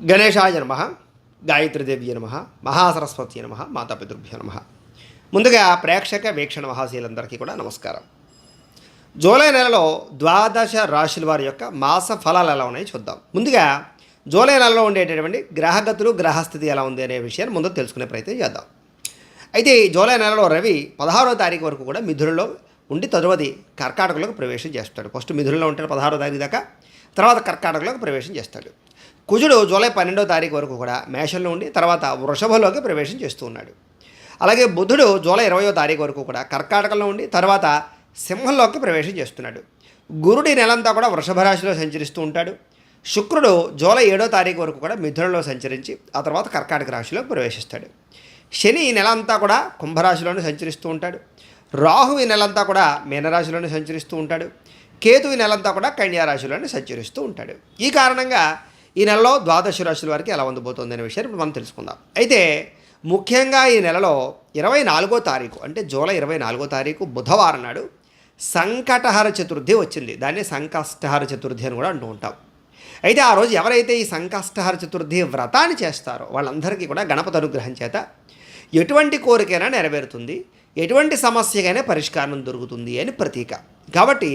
గణేశాయ నమ గాయత్రీదేవ్య నమ మహాసరస్వతి నమ మాతాపితృభ్య నమ. ముందుగా ప్రేక్షక వీక్షణ మహాశీలందరికీ కూడా నమస్కారం. జూలై నెలలో ద్వాదశ రాశుల వారి యొక్క మాస ఫలాలు ఎలా ఉన్నాయో చూద్దాం. ముందుగా జూలై నెలలో ఉండేటటువంటి గ్రహగతులు గ్రహస్థితి ఎలా ఉంది అనే విషయాన్ని ముందు తెలుసుకునే ప్రయత్నం చేద్దాం. అయితే జూలై నెలలో రవి పదహారో తారీఖు వరకు కూడా మిథునంలో ఉండి తరువాతి కర్కాటకలోకి ప్రవేశం చేస్తాడు. ఫస్ట్ మిథునలో ఉంటాడు పదహారో తారీఖు దాకా తర్వాత కర్కాటకలోకి ప్రవేశం చేస్తాడు. కుజుడు జూలై పన్నెండో తారీఖు వరకు కూడా మేషంలో ఉండి తర్వాత వృషభలోకి ప్రవేశం చేస్తూ ఉన్నాడు. అలాగే బుధుడు జూలై ఇరవయో తారీఖు వరకు కూడా కర్కాటకంలో ఉండి తర్వాత సింహంలోకి ప్రవేశం చేస్తున్నాడు. గురుడి నెలంతా కూడా వృషభ రాశిలో సంచరిస్తూ ఉంటాడు. శుక్రుడు జూలై ఏడో తారీఖు వరకు కూడా మిథునంలో సంచరించి ఆ తర్వాత కర్కాటక రాశిలో ప్రవేశిస్తాడు. శని ఈ నెల అంతా కూడా కుంభరాశిలోనే సంచరిస్తూ ఉంటాడు. రాహు ఈ నెలంతా కూడా మీనరాశిలోనే సంచరిస్తూ ఉంటాడు. కేతు ఈ నెలంతా కూడా కన్యారాశిలోనే సంచరిస్తూ ఉంటాడు. ఈ కారణంగా ఈ నెలలో ద్వాదశ రాశుల వారికి ఎలా ఉండబోతుంది అనే విషయాన్ని ఇప్పుడు మనం తెలుసుకుందాం. అయితే ముఖ్యంగా ఈ నెలలో ఇరవై నాలుగో తారీఖు అంటే జూలై ఇరవై నాలుగో తారీఖు బుధవారం నాడు సంకటహర చతుర్థి వచ్చింది. దాన్ని సంకష్టహర చతుర్థి అని కూడా అంటూ ఉంటాం. అయితే ఆ రోజు ఎవరైతే ఈ సంకష్టహర చతుర్థి వ్రతాన్ని చేస్తారో వాళ్ళందరికీ కూడా గణపతి అనుగ్రహం చేత ఎటువంటి కోరికైనా నెరవేరుతుంది. ఎటువంటి సమస్యకైనా పరిష్కారం దొరుకుతుంది అని ప్రతీక. కాబట్టి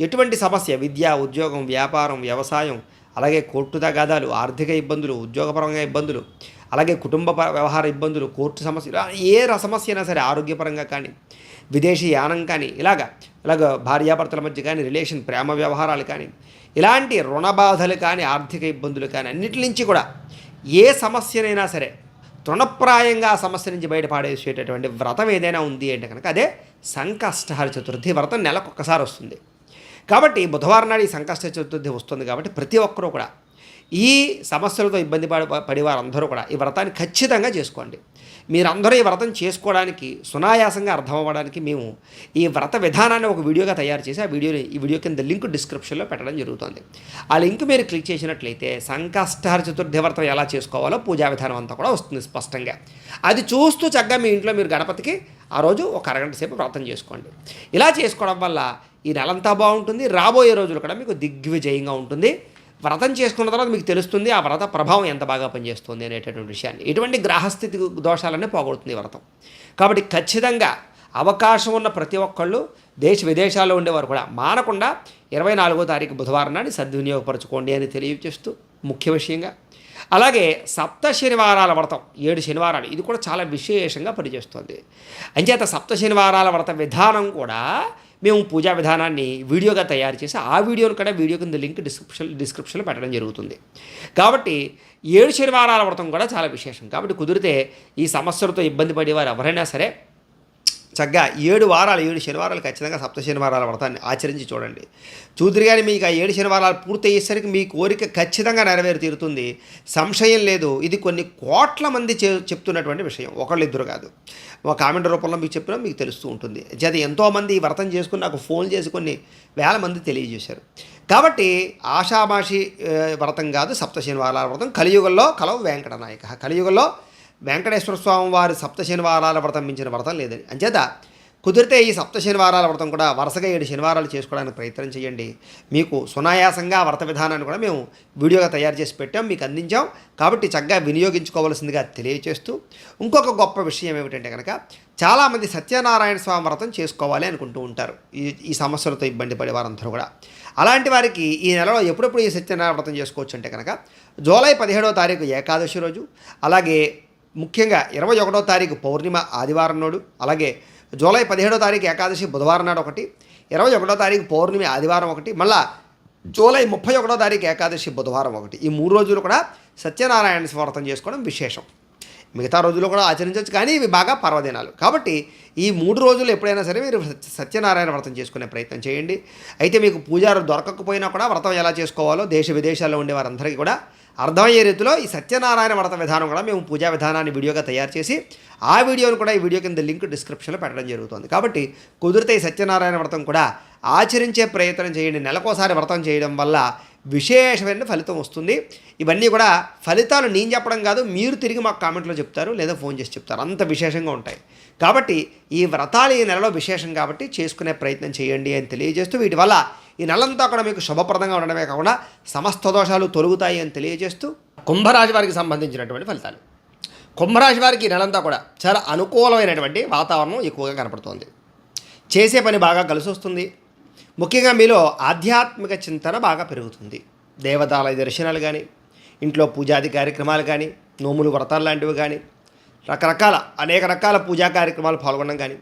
ఎటువంటి సమస్య? విద్య ఉద్యోగం వ్యాపారం వ్యవసాయం అలాగే కోర్టు తగాదాలు ఆర్థిక ఇబ్బందులు ఉద్యోగపరంగా ఇబ్బందులు అలాగే కుటుంబ వ్యవహార ఇబ్బందులు కోర్టు సమస్యలు ఏ సమస్య అయినా సరే ఆరోగ్యపరంగా కానీ విదేశీ యానం కానీ ఇలాగ ఇలాగ భార్యాభర్తల మధ్య కానీ రిలేషన్ ప్రేమ వ్యవహారాలు కానీ ఇలాంటి రుణ బాధలు కానీ ఆర్థిక ఇబ్బందులు కానీ అన్నిటి నుంచి కూడా ఏ సమస్యనైనా సరే తృణప్రాయంగా ఆ సమస్య నుంచి బయటపడేసేటటువంటి వ్రతం ఏదైనా ఉంది అంటే కనుక అదే సంకష్టహర చతుర్థి వ్రతం నెలకొకసారి వస్తుంది. కాబట్టి బుధవారం నాడు ఈ సంకష్ట చతుర్థి వస్తుంది కాబట్టి ప్రతి ఒక్కరూ కూడా ఈ సమస్యలతో ఇబ్బంది పడి పడి వారందరూ కూడా ఈ వ్రతాన్ని ఖచ్చితంగా చేసుకోండి. మీరందరూ ఈ వ్రతం చేసుకోవడానికి సునాయాసంగా అర్థమవ్వడానికి మేము ఈ వ్రత విధానాన్ని ఒక వీడియోగా తయారు చేసి ఆ వీడియోని ఈ వీడియో కింద లింక్ డిస్క్రిప్షన్లో పెట్టడం జరుగుతుంది. ఆ లింక్ మీరు క్లిక్ చేసినట్లయితే సంకష్టహర చతుర్థి వ్రతం ఎలా చేసుకోవాలో పూజా విధానం అంతా కూడా వస్తుంది స్పష్టంగా. అది చూస్తూ చక్కగా మీ ఇంట్లో మీరు గణపతికి ఆ రోజు ఒక అరగంట సేపు వ్రతం చేసుకోండి. ఇలా చేసుకోవడం వల్ల ఈ నెలంతా బాగుంటుంది. రాబోయే రోజులు కూడా మీకు దిగ్విజయంగా ఉంటుంది. వ్రతం చేసుకున్న తర్వాత మీకు తెలుస్తుంది ఆ వ్రత ప్రభావం ఎంత బాగా పనిచేస్తుంది అనేటటువంటి విషయాన్ని. ఇటువంటి గ్రహస్థితి దోషాలనే పోగొడుతుంది వ్రతం. కాబట్టి ఖచ్చితంగా అవకాశం ఉన్న ప్రతి ఒక్కళ్ళు దేశ విదేశాల్లో ఉండేవారు కూడా మానకుండా ఇరవై నాలుగో తారీఖు బుధవారం నాడు సద్వినియోగపరచుకోండి అని తెలియజేస్తూ ముఖ్య విషయంగా అలాగే సప్త శనివారాల వ్రతం ఏడు శనివారాలు ఇది కూడా చాలా విశేషంగా పనిచేస్తుంది. అంచేత సప్త శనివారాల వ్రత విధానం కూడా మేము పూజా విధానాన్ని వీడియోగా తయారు చేసి ఆ వీడియోను కూడా వీడియో కింద లింక్ డిస్క్రిప్షన్ డిస్క్రిప్షన్లో పెట్టడం జరుగుతుంది. కాబట్టి ఏడు శనివారాల వ్రతం కూడా చాలా విశేషం. కాబట్టి కుదిరితే ఈ సమస్యలతో ఇబ్బంది పడేవారు ఎవరైనా సరే చక్కగా ఏడు వారాలు ఏడు శనివారాలు ఖచ్చితంగా సప్త శనివారాల వ్రతాన్ని ఆచరించి చూడండి. చూద్దరు కానీ మీకు ఆ ఏడు శనివారాలు పూర్తయ్యేసరికి మీ కోరిక ఖచ్చితంగా నెరవేరు తీరుతుంది సంశయం లేదు. ఇది కొన్ని కోట్ల మంది చె చెప్తున్నటువంటి విషయం. ఒకళ్ళు ఇద్దరు కాదు. ఒక కామెంట్ రూపంలో మీకు చెప్పినా మీకు తెలుస్తూ ఉంటుంది. చేత ఎంతోమంది ఈ వ్రతం చేసుకుని నాకు ఫోన్ చేసి కొన్ని వేల మంది తెలియజేశారు. కాబట్టి ఆషామాషి వ్రతం కాదు సప్త శనివారాల వ్రతం. కలియుగంలో కలవు వెంకటనాయక. కలియుగంలో వెంకటేశ్వర స్వామి వారి సప్త శనివారాల వ్రతం మించిన వ్రతం లేదని అంచేత కుదిరితే ఈ సప్త శనివారాల వ్రతం కూడా వరుసగా ఏడు శనివారాలు చేసుకోవడానికి ప్రయత్నం చేయండి. మీకు సునాయాసంగా వ్రత విధానాన్ని కూడా మేము వీడియోగా తయారు చేసి పెట్టాం మీకు అందించాం. కాబట్టి చక్కగా వినియోగించుకోవాల్సిందిగా తెలియచేస్తూ ఇంకొక గొప్ప విషయం ఏమిటంటే కనుక చాలామంది సత్యనారాయణ స్వామి వ్రతం చేసుకోవాలి అనుకుంటూ ఉంటారు. ఈ ఈ సమస్యలతో ఇబ్బంది పడే వారందరూ కూడా. అలాంటి వారికి ఈ నెలలో ఎప్పుడెప్పుడు ఈ సత్యనారాయణ వ్రతం చేసుకోవచ్చు అంటే కనుక జూలై పదిహేడవ తారీఖు ఏకాదశి రోజు అలాగే ముఖ్యంగా ఇరవై ఒకటో తారీఖు పౌర్ణిమ ఆదివారం నాడు అలాగే జూలై పదిహేడో తారీఖు ఏకాదశి బుధవారం నాడు ఒకటి ఇరవై ఒకటో తారీఖు పౌర్ణమి ఆదివారం ఒకటి మళ్ళా జూలై ముప్పై ఒకటో తారీఖు ఏకాదశి బుధవారం ఒకటి. ఈ మూడు రోజులు కూడా సత్యనారాయణ వ్రతం చేసుకోవడం విశేషం. మిగతా రోజులు కూడా ఆచరించవచ్చు కానీ ఇవి బాగా పర్వదినాలు. కాబట్టి ఈ మూడు రోజులు ఎప్పుడైనా సరే మీరు సత్యనారాయణ వ్రతం చేసుకునే ప్రయత్నం చేయండి. అయితే మీకు పూజారు దొరకకపోయినా కూడా వ్రతం ఎలా చేసుకోవాలో దేశ విదేశాల్లో ఉండే వారందరికీ కూడా అర్థమయ్యే రీతిలో ఈ సత్యనారాయణ వ్రత విధానం కూడా మేము పూజా విధానాన్ని వీడియోగా తయారు చేసి ఆ వీడియోను కూడా ఈ వీడియో కింద లింక్ డిస్క్రిప్షన్లో పెట్టడం జరుగుతుంది. కాబట్టి కుదిరితే ఈ సత్యనారాయణ వ్రతం కూడా ఆచరించే ప్రయత్నం చేయండి. నెలకోసారి వ్రతం చేయడం వల్ల విశేషమైన ఫలితం వస్తుంది. ఇవన్నీ కూడా ఫలితాలు నేను చెప్పడం కాదు మీరు తిరిగి మాకు కామెంట్లో చెప్తారు లేదా ఫోన్ చేసి చెప్తారు. అంత విశేషంగా ఉంటాయి. కాబట్టి ఈ వ్రతాలు ఈ నెలలో విశేషం కాబట్టి చేసుకునే ప్రయత్నం చేయండి అని తెలియజేస్తూ వీటి వల్ల ఈ నెలంతా కూడా మీకు శుభప్రదంగా ఉండడమే కాకుండా సమస్త దోషాలు తొలుగుతాయి అని తెలియజేస్తూ కుంభరాశి వారికి సంబంధించినటువంటి ఫలితాలు. కుంభరాశి వారికి ఈ నెలంతా కూడా చాలా అనుకూలమైనటువంటి వాతావరణం ఎక్కువగా కనపడుతోంది. చేసే పని బాగా కలిసి వస్తుంది ముఖ్యంగా మీలో ఆధ్యాత్మిక చింతన బాగా పెరుగుతుంది. దేవతాలయ దర్శనాలు కానీ ఇంట్లో పూజాది కార్యక్రమాలు కానీ నోములు వ్రతాలు లాంటివి కానీ రకరకాల అనేక రకాల పూజా కార్యక్రమాలు పాల్గొనడం కానీ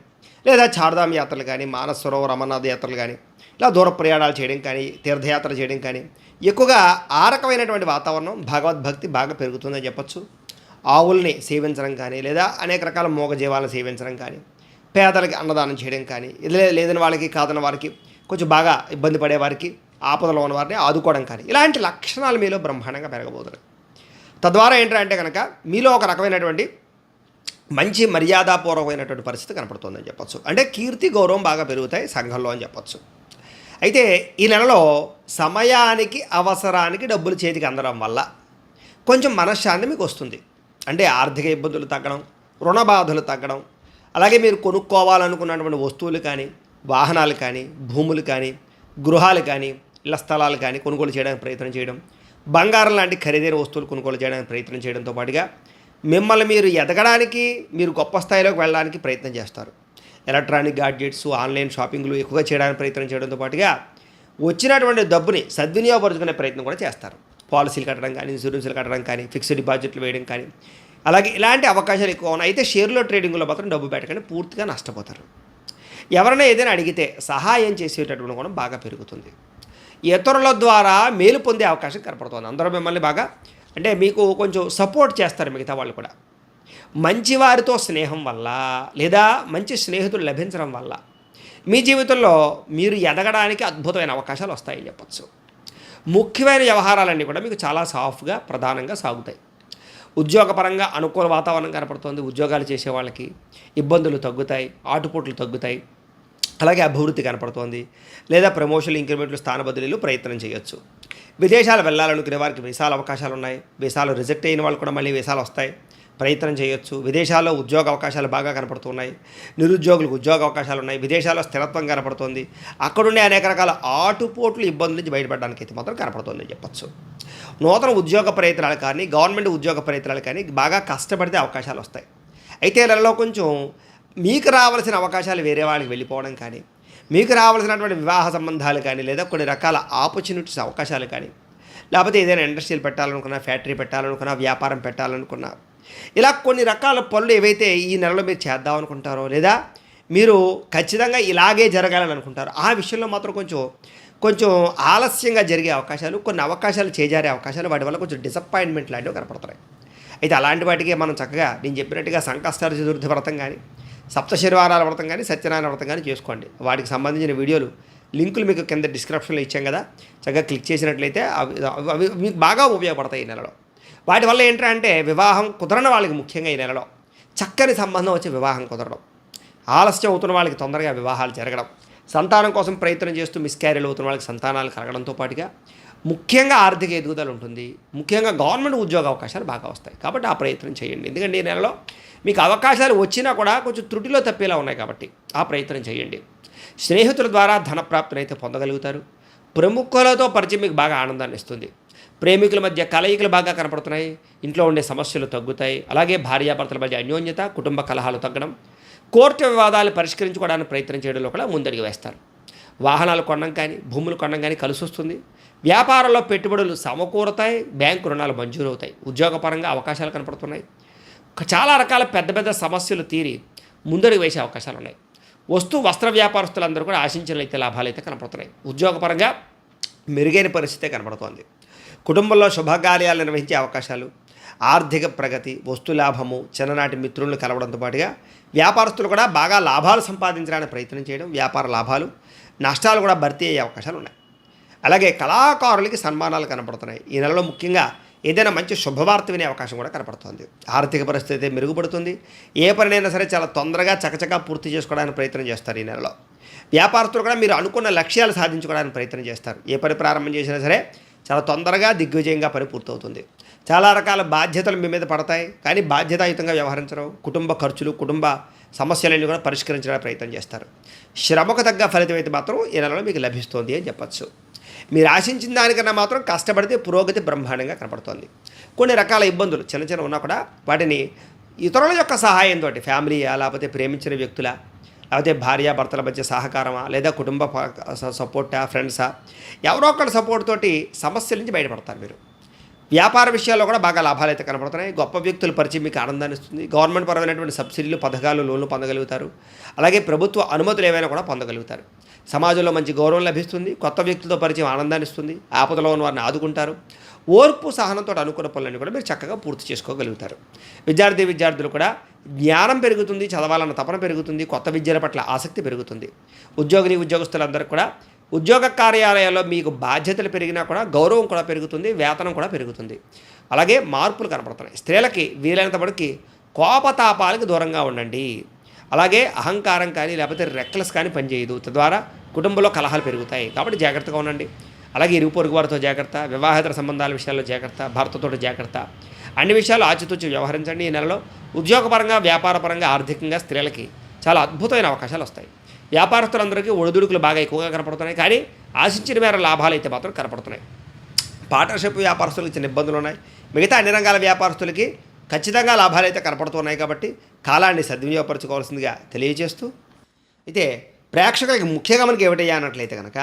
లేదా చార్ధామ్ యాత్రలు కానీ మానసరోవర్ అమర్నాథ్ యాత్రలు కానీ ఇలా దూర ప్రయాణాలు చేయడం కానీ తీర్థయాత్ర చేయడం కానీ ఎక్కువగా ఆ రకమైనటువంటి వాతావరణం భగవద్భక్తి బాగా పెరుగుతుందని చెప్పచ్చు. ఆవుల్ని సేవించడం కానీ లేదా అనేక రకాల మూగజీవాలను సేవించడం కానీ పేదలకి అన్నదానం చేయడం కానీ లేదని వాళ్ళకి కాదని వారికి కొంచెం బాగా ఇబ్బంది పడే వారికి ఆపదలో ఉన్న వారిని ఆదుకోవడం కానీ ఇలాంటి లక్షణాలు మీలో బ్రహ్మాండంగా పెరగబోతున్నాయి. తద్వారా ఏంటంటే కనుక మీలో ఒక రకమైనటువంటి మంచి మర్యాదపూర్వకమైనటువంటి పరిస్థితి కనపడుతుందని చెప్పొచ్చు. అంటే కీర్తి గౌరవం బాగా పెరుగుతాయి సంఘంలో అని చెప్పొచ్చు. అయితే ఈ నెలలో సమయానికి అవసరానికి డబ్బులు చేతికి అందడం వల్ల కొంచెం మనశ్శాంతి మీకు వస్తుంది. అంటే ఆర్థిక ఇబ్బందులు తగ్గడం రుణ బాధలు తగ్గడం అలాగే మీరు కొనుక్కోవాలనుకున్నటువంటి వస్తువులు కానీ వాహనాలు కానీ భూములు కానీ గృహాలు కానీ ఇళ్ళ స్థలాలు కానీ కొనుగోలు చేయడానికి ప్రయత్నం చేయడం బంగారం లాంటి ఖరీదైన వస్తువులు కొనుగోలు చేయడానికి ప్రయత్నం చేయడంతో పాటుగా మిమ్మల్ని మీరు ఎదగడానికి మీరు గొప్ప స్థాయిలోకి వెళ్ళడానికి ప్రయత్నం చేస్తారు. ఎలక్ట్రానిక్ గాడ్జెట్స్ ఆన్లైన్ షాపింగ్లు ఎక్కువగా చేయడానికి ప్రయత్నం చేయడంతో పాటుగా వచ్చినటువంటి డబ్బుని సద్వినియోగపరుచుకునే ప్రయత్నం కూడా చేస్తారు. పాలసీలు కట్టడం కానీ ఇన్సూరెన్స్లు కట్టడం కానీ ఫిక్స్డ్ డిపాజిట్లు వేయడం కానీ. అలాగే ఇలాంటి అవకాశాలు ఎక్కువ ఉన్నాయి. అయితే షేర్లో ట్రేడింగ్లో మాత్రం డబ్బు పెట్టకండి పూర్తిగా నష్టపోతారు. ఎవరైనా ఏదైనా అడిగితే సహాయం చేసేటటువంటి కూడా బాగా పెరుగుతుంది. ఇతరుల ద్వారా మేలు పొందే అవకాశం కనపడుతుంది. అందరూ మిమ్మల్ని బాగా అంటే మీకు కొంచెం సపోర్ట్ చేస్తారు మిగతా వాళ్ళు కూడా. మంచివారితో స్నేహం వల్ల లేదా మంచి స్నేహితులు లభించడం వల్ల మీ జీవితంలో మీరు ఎదగడానికి అద్భుతమైన అవకాశాలు వస్తాయని చెప్పచ్చు. ముఖ్యమైన వ్యవహారాలన్నీ కూడా మీకు చాలా సాఫ్ట్గా ప్రధానంగా సాగుతాయి. ఉద్యోగపరంగా అనుకూల వాతావరణం కనపడుతుంది ఉద్యోగాలు చేసే వాళ్ళకి ఇబ్బందులు తగ్గుతాయి ఆటుపోట్లు తగ్గుతాయి అలాగే అభివృద్ధి కనపడుతోంది. లేదా ప్రమోషన్లు ఇంక్రిమెంట్లు స్థాన బదిలీలు ప్రయత్నం చేయొచ్చు. విదేశాలు వెళ్ళాలనుకునే వారికి వీసాల అవకాశాలు ఉన్నాయి. వీసాలు రిజెక్ట్ అయిన వాళ్ళు కూడా మళ్ళీ వీసాలు వస్తాయి. ప్రయత్నం చేయొచ్చు. విదేశాల్లో ఉద్యోగ అవకాశాలు బాగా కనపడుతున్నాయి. నిరుద్యోగులకు ఉద్యోగ అవకాశాలు ఉన్నాయి. విదేశాల్లో స్థిరత్వం కనపడుతుంది. అక్కడుండే అనేక రకాల ఆటుపోట్లు ఇబ్బందుల నుంచి బయటపడడానికి అయితే మాత్రం కనపడుతుందని చెప్పచ్చు. నూతన ఉద్యోగ ప్రయత్నాలు కానీ గవర్నమెంట్ ఉద్యోగ ప్రయత్నాలు కానీ బాగా కష్టపడితే అవకాశాలు వస్తాయి. అయితే నెలలో కొంచెం మీకు రావాల్సిన అవకాశాలు వేరే వాళ్ళకి వెళ్ళిపోవడం కానీ మీకు రావాల్సినటువంటి వివాహ సంబంధాలు కానీ లేదా కొన్ని రకాల ఆపర్చునిటీస్ అవకాశాలు కానీ లేకపోతే ఏదైనా ఇండస్ట్రీలు పెట్టాలనుకున్నా ఫ్యాక్టరీ పెట్టాలనుకున్నా వ్యాపారం పెట్టాలనుకున్నా ఇలా కొన్ని రకాల పనులు ఏవైతే ఈ నెలలో మీరు చేద్దాం అనుకుంటారో లేదా మీరు ఖచ్చితంగా ఇలాగే జరగాలని అనుకుంటారు ఆ విషయంలో మాత్రం కొంచెం కొంచెం ఆలస్యంగా జరిగే అవకాశాలు కొన్ని అవకాశాలు చేజారే అవకాశాలు వాటి వల్ల కొంచెం డిసప్పాయింట్మెంట్ లాంటివి కనపడుతున్నాయి అయితే అలాంటి వాటికి మనం చక్కగా నేను చెప్పినట్టుగా సంకష్టార చతుర్థి వ్రతం కానీ సప్తశనివారాల వ్రతం కానీ సత్యనారాయణ వ్రతం కానీ చేసుకోండి. వాటికి సంబంధించిన వీడియోలు లింకులు మీకు కింద డిస్క్రిప్షన్లో ఇచ్చాం కదా. చక్కగా క్లిక్ చేసినట్లయితే అవి అవి- అవి మీకు బాగా ఉపయోగపడతాయి ఈ నెలలో. వాటి వల్ల ఏంటంటే వివాహం కుదరని వాళ్ళకి ముఖ్యంగా ఈ నెలలో. చక్కని సంబంధం వచ్చి వివాహం కుదరడం. ఆలస్యం అవుతున్న వాళ్ళకి తొందరగా వివాహాలు జరగడం. సంతానం కోసం ప్రయత్నం చేస్తూ మిస్క్యారీలు అవుతున్న వాళ్ళకి సంతానాలు కలగడంతో పాటుగా ముఖ్యంగా ఆర్థిక ఎదుగుదల ఉంటుంది. ముఖ్యంగా గవర్నమెంట్ ఉద్యోగ అవకాశాలు బాగా వస్తాయి. కాబట్టి ఆ ప్రయత్నం చేయండి. ఎందుకంటే ఈ నెలలో మీకు అవకాశాలు వచ్చినా కూడా కొంచెం త్రుటిలో తప్పేలా ఉన్నాయి కాబట్టి ఆ ప్రయత్నం చేయండి. స్నేహితుల ద్వారా ధనప్రాప్తిని అయితే పొందగలుగుతారు. ప్రముఖులతో పరిచయం మీకు బాగా ఆనందాన్ని ఇస్తుంది. ప్రేమికుల మధ్య కలయికలు బాగా కనపడుతున్నాయి. ఇంట్లో ఉండే సమస్యలు తగ్గుతాయి. అలాగే భార్యాభర్తల మధ్య అన్యోన్యత కుటుంబ కలహాలు తగ్గడం కోర్టు వివాదాలు పరిష్కరించుకోవడానికి ప్రయత్నం చేయడంలో కూడా ముందడుగు వేస్తారు. వాహనాలు కొనడం కానీ భూములు కొనడం కానీ కలిసి వస్తుంది వ్యాపారంలో పెట్టుబడులు సమకూరతాయి బ్యాంకు రుణాలు మంజూరవుతాయి. ఉద్యోగపరంగా అవకాశాలు కనపడుతున్నాయి. చాలా రకాల పెద్ద పెద్ద సమస్యలు తీరి ముందడుగు వేసే అవకాశాలు ఉన్నాయి. వస్తు వస్త్ర వ్యాపారస్తులందరూ కూడా ఆశించిన అయితే లాభాలు అయితే కనపడుతున్నాయి. ఉద్యోగపరంగా మెరుగైన పరిస్థితి కనపడుతోంది. కుటుంబంలో శుభకార్యాలు నిర్వహించే అవకాశాలు ఆర్థిక ప్రగతి వస్తు లాభము చిన్ననాటి మిత్రులను కలవడంతో పాటుగా వ్యాపారస్తులు కూడా బాగా లాభాలు సంపాదించడానికి ప్రయత్నం చేయడం వ్యాపార లాభాలు నష్టాలు కూడా భర్తీ అయ్యే అవకాశాలు ఉన్నాయి. అలాగే కళాకారులకి సన్మానాలు కనపడుతున్నాయి. ఈ నెలలో ముఖ్యంగా ఏదైనా మంచి శుభవార్త వినే అవకాశం కూడా కనపడుతుంది. ఆర్థిక పరిస్థితి అయితే మెరుగుపడుతుంది. ఏ పనినైనా సరే చాలా తొందరగా చకచకా పూర్తి చేసుకోవడానికి ప్రయత్నం చేస్తారు ఈ నెలలో. వ్యాపారస్తులు కూడా మీరు అనుకున్న లక్ష్యాలు సాధించుకోవడానికి ప్రయత్నం చేస్తారు. ఏ పని ప్రారంభం చేసినా సరే చాలా తొందరగా దిగ్విజయంగా పని పూర్తవుతుంది. చాలా రకాల బాధ్యతలు మీ మీద పడతాయి. కానీ బాధ్యతాయుతంగా వ్యవహరించడం కుటుంబ ఖర్చులు కుటుంబ సమస్యలన్నీ కూడా పరిష్కరించడానికి ప్రయత్నం చేస్తారు. శ్రమకు తగ్గ ఫలితం అయితే మాత్రం ఈ నెలలో మీకు లభిస్తుంది అని చెప్పచ్చు. మీరు ఆశించిన దానికన్నా మాత్రం కష్టపడితే పురోగతి బ్రహ్మాండంగా కనపడుతోంది. కొన్ని రకాల ఇబ్బందులు చిన్న చిన్న ఉన్నా కూడా వాటిని ఇతరుల యొక్క సహాయంతో ఫ్యామిలీయా లేకపోతే ప్రేమించిన వ్యక్తుల లేకపోతే భార్యాభర్తల మధ్య సహకారమా లేదా కుటుంబ స- సపోర్టా ఫ్రెండ్సా? ఎవరో ఒకళ్ళ సపోర్ట్ తోటి సమస్యల నుంచి బయటపడతారు మీరు. వ్యాపార విషయాల్లో కూడా బాగా లాభాలు అయితే కనపడుతున్నాయి. గొప్ప వ్యక్తుల పరిచయం మీకు ఆనందాన్ని ఇస్తుంది. గవర్నమెంట్ పరమైనటువంటి సబ్సిడీలు పథకాలు లోన్లు పొందగలుగుతారు. అలాగే ప్రభుత్వ అనుమతులు ఏవైనా కూడా పొందగలుగుతారు. సమాజంలో మంచి గౌరవం లభిస్తుంది కొత్త వ్యక్తులతో పరిచయం ఆనందాన్ని ఇస్తుంది ఆపదలో ఉన్న వారిని ఆదుకుంటారు. ఓర్పు సహనంతో అనుకున్న పనులన్నీ కూడా మీరు చక్కగా పూర్తి చేసుకోగలుగుతారు. విద్యార్థి విద్యార్థులు కూడా జ్ఞానం పెరుగుతుంది చదవాలన్న తపన పెరుగుతుంది కొత్త విద్యల పట్ల ఆసక్తి పెరుగుతుంది. ఉద్యోగిని ఉద్యోగస్తులందరూ కూడా ఉద్యోగ కార్యాలయాల్లో మీకు బాధ్యతలు పెరిగినా కూడా గౌరవం కూడా పెరుగుతుంది వేతనం కూడా పెరుగుతుంది. అలాగే మార్పులు కనపడుతున్నాయి. స్త్రీలకి వీలైనంత వరకు కోపతాపాలకు దూరంగా ఉండండి. అలాగే అహంకారం కానీ లేకపోతే రెక్లెస్ కానీ పనిచేయదు. తద్వారా కుటుంబంలో కలహాలు పెరుగుతాయి. కాబట్టి జాగ్రత్తగా ఉండండి. అలాగే ఇరుగు పొరుగు వారితో జాగ్రత్త వివాహేతర సంబంధాల విషయాల్లో జాగ్రత్త భర్తతో జాగ్రత్త. అన్ని విషయాలు ఆచితూచి వ్యవహరించండి. ఈ నెలలో ఉద్యోగపరంగా వ్యాపారపరంగా ఆర్థికంగా స్త్రీలకి చాలా అద్భుతమైన అవకాశాలు వస్తాయి. వ్యాపారస్తులందరికీ ఒడిదుడుకులు బాగా ఎక్కువగా కనపడుతున్నాయి. కానీ ఆశించిన మేర లాభాలు అయితే మాత్రం కనపడుతున్నాయి. పార్ట్నర్షిప్ వ్యాపారస్తులకు చిన్న ఇబ్బందులు ఉన్నాయి. మిగతా అన్ని రంగాల వ్యాపారస్తులకి ఖచ్చితంగా లాభాలు అయితే కనపడుతున్నాయి కాబట్టి కాలాన్ని సద్వినియోగపరచుకోవాల్సిందిగా తెలియజేస్తూ అయితే ప్రేక్షకులకి ముఖ్యంగా మనకి ఏమిటయ్యా అన్నట్లయితే కనుక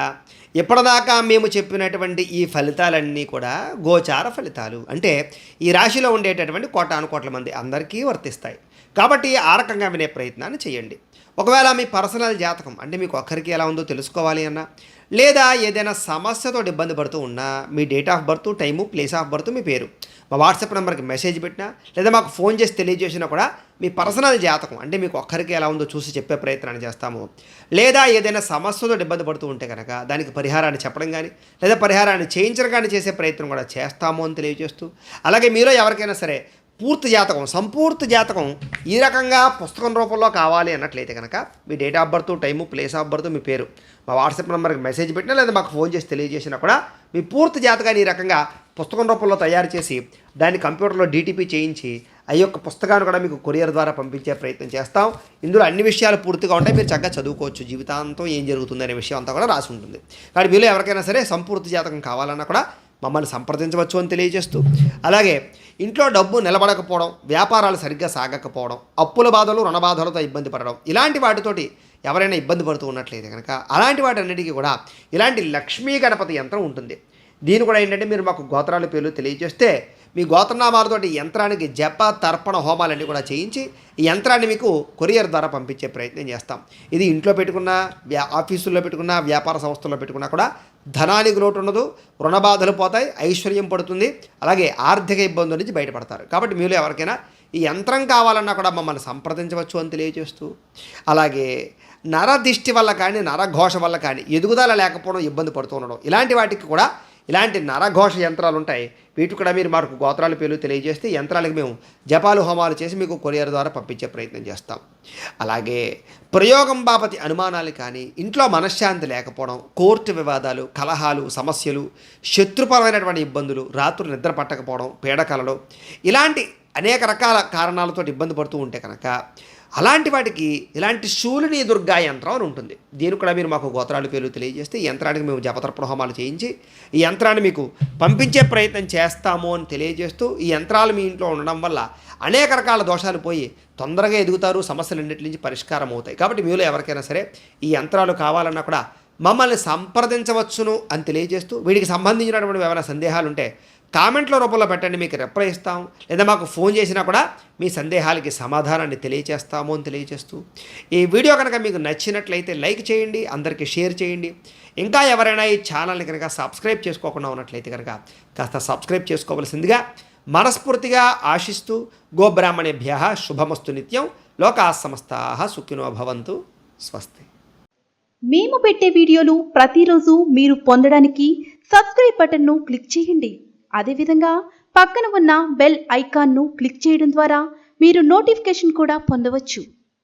ఇప్పటిదాకా మేము చెప్పినటువంటి ఈ ఫలితాలన్నీ కూడా గోచార ఫలితాలు. అంటే ఈ రాశిలో ఉండేటటువంటి కోటాను కోట్ల మంది అందరికీ వర్తిస్తాయి. కాబట్టి ఆ రకంగా వినే ప్రయత్నాన్ని చేయండి. ఒకవేళ మీ పర్సనల్ జాతకం అంటే మీకు ఒక్కరికి ఎలా ఉందో తెలుసుకోవాలి అన్నా లేదా ఏదైనా సమస్యతో ఇబ్బంది పడుతూ ఉన్నా మీ date of birth time place of birth మీ పేరు మా వాట్సాప్ నెంబర్కి మెసేజ్ పెట్టినా లేదా మాకు ఫోన్ చేసి తెలియజేసినా కూడా మీ పర్సనల్ జాతకం అంటే మీకు ఒక్కరికి ఎలా ఉందో చూసి చెప్పే ప్రయత్నాన్ని చేస్తాము. లేదా ఏదైనా సమస్యతో ఇబ్బంది పడుతూ ఉంటే కనుక దానికి పరిహారాన్ని చెప్పడం కానీ లేదా పరిహారాన్ని చేయించడం కానీ చేసే ప్రయత్నం కూడా చేస్తాము అని తెలియజేస్తూ అలాగే మీలో ఎవరికైనా సరే పూర్తి జాతకం సంపూర్తి జాతకం ఈ రకంగా పుస్తకం రూపంలో కావాలి అన్నట్లయితే కనుక మీ date of birth time place of birth మీ పేరు మా వాట్సాప్ నెంబర్కి మెసేజ్ పెట్టినా లేదా మాకు ఫోన్ చేసి తెలియజేసినా కూడా మీ పూర్తి జాతకాన్ని ఈ రకంగా పుస్తకం రూపంలో తయారు చేసి దాన్ని కంప్యూటర్లో డీటీపీ చేయించి ఆ యొక్క పుస్తకాన్ని కూడా మీకు కొరియర్ ద్వారా పంపించే ప్రయత్నం చేస్తాం. ఇందులో అన్ని విషయాలు పూర్తిగా ఉంటాయి. మీరు చక్కగా చదువుకోవచ్చు. జీవితాంతం ఏం జరుగుతుంది అనే విషయం అంతా కూడా రాసి ఉంటుంది. కాబట్టి మీలో ఎవరికైనా సరే సంపూర్తి జాతకం కావాలన్నా కూడా మమ్మల్ని సంప్రదించవచ్చు అని తెలియజేస్తూ. అలాగే ఇంట్లో డబ్బు నిలబడకపోవడం వ్యాపారాలు సరిగ్గా సాగకపోవడం అప్పుల బాధలు రుణ బాధలతో ఇబ్బంది పడడం ఇలాంటి వాటితోటి ఎవరైనా ఇబ్బంది పడుతూ ఉన్నట్లయితే కనుక అలాంటి వాటన్నిటికీ కూడా ఇలాంటి లక్ష్మీ గణపతి యంత్రం ఉంటుంది. దీని కూడా ఏంటంటే మీరు మాకు గోత్రాల పేర్లు తెలియజేస్తే మీ గోత్రనామాలతోటి యంత్రానికి జప తర్పణ హోమాలన్నీ కూడా చేయించి ఈ యంత్రాన్ని మీకు కొరియర్ ద్వారా పంపించే ప్రయత్నం చేస్తాం. ఇది ఇంట్లో పెట్టుకున్న వ్యా ఆఫీసుల్లో పెట్టుకున్న వ్యాపార సంస్థల్లో పెట్టుకున్నా కూడా ధనానికి లోటు ఉండదు రుణ బాధలు పోతాయి ఐశ్వర్యం పడుతుంది అలాగే ఆర్థిక ఇబ్బందుల నుంచి బయటపడతారు. కాబట్టి మీరు ఎవరికైనా ఈ యంత్రం కావాలన్నా కూడా మమ్మల్ని సంప్రదించవచ్చు అని తెలియజేస్తూ అలాగే నరదిష్టి వల్ల కానీ నరఘోష వల్ల కానీ ఎదుగుదల లేకపోవడం ఇబ్బంది పడుతూ ఉండడం ఇలాంటి వాటికి కూడా ఇలాంటి నరఘోష యంత్రాలు ఉంటాయి వీటి కూడా మీరు మాకు గోత్రాల పేర్లు తెలియజేస్తే యంత్రాలకు మేము జపాలు హోమాలు చేసి మీకు కొరియర్ ద్వారా పంపించే ప్రయత్నం చేస్తాం. అలాగే ప్రయోగం బాపతి అనుమానాలు కానీ ఇంట్లో మనశ్శాంతి లేకపోవడం కోర్టు వివాదాలు కలహాలు సమస్యలు శత్రుపరమైనటువంటి ఇబ్బందులు రాత్రులు నిద్ర పట్టకపోవడం పీడకలలు ఇలాంటి అనేక రకాల కారణాలతో ఇబ్బంది పడుతూ ఉంటే కనుక అలాంటి వాటికి ఇలాంటి శూలిని దుర్గా యంత్రం అని ఉంటుంది. దీనికి కూడా మీరు మాకు గోత్రాలు పేర్లు తెలియజేస్తే ఈ యంత్రానికి మేము జపతర్పణ హోమాలు చేయించి ఈ యంత్రాన్ని మీకు పంపించే ప్రయత్నం చేస్తాము అని తెలియజేస్తూ ఈ యంత్రాలు మీ ఇంట్లో ఉండడం వల్ల అనేక రకాల దోషాలు పోయి తొందరగా ఎదుగుతారు. సమస్యలన్నింటి నుంచి పరిష్కారం అవుతాయి. కాబట్టి మీలో ఎవరికైనా సరే ఈ యంత్రాలు కావాలన్నా కూడా మమ్మల్ని సంప్రదించవచ్చును అని తెలియజేస్తూ వీటికి సంబంధించినటువంటి ఏమైనా సందేహాలు ఉంటే కామెంట్ల రూపంలో పెట్టండి మీకు రిప్లై ఇస్తాం. లేదా మాకు ఫోన్ చేసినా కూడా మీ సందేహాలకి సమాధానాన్ని తెలియచేస్తాము అని తెలియజేస్తూ ఈ వీడియో కనుక మీకు నచ్చినట్లయితే లైక్ చేయండి అందరికీ షేర్ చేయండి. ఇంకా ఎవరైనా ఈ ఛానల్ని కనుక సబ్స్క్రైబ్ చేసుకోకుండా ఉన్నట్లయితే కనుక కాస్త సబ్స్క్రైబ్ చేసుకోవలసిందిగా మనస్ఫూర్తిగా ఆశిస్తూ గోబ్రాహ్మణేభ్య శుభమస్తు నిత్యం. లోకా సమస్తా సుఖినో భవంతు. స్వస్తి. మేము పెట్టే వీడియోలు ప్రతిరోజు మీరు పొందడానికి సబ్స్క్రైబ్ బటన్ను క్లిక్ చేయండి. అదేవిధంగా పక్కన ఉన్న బెల్ ఐకాన్ను క్లిక్ చేయడం ద్వారా మీరు నోటిఫికేషన్ కూడా పొందవచ్చు.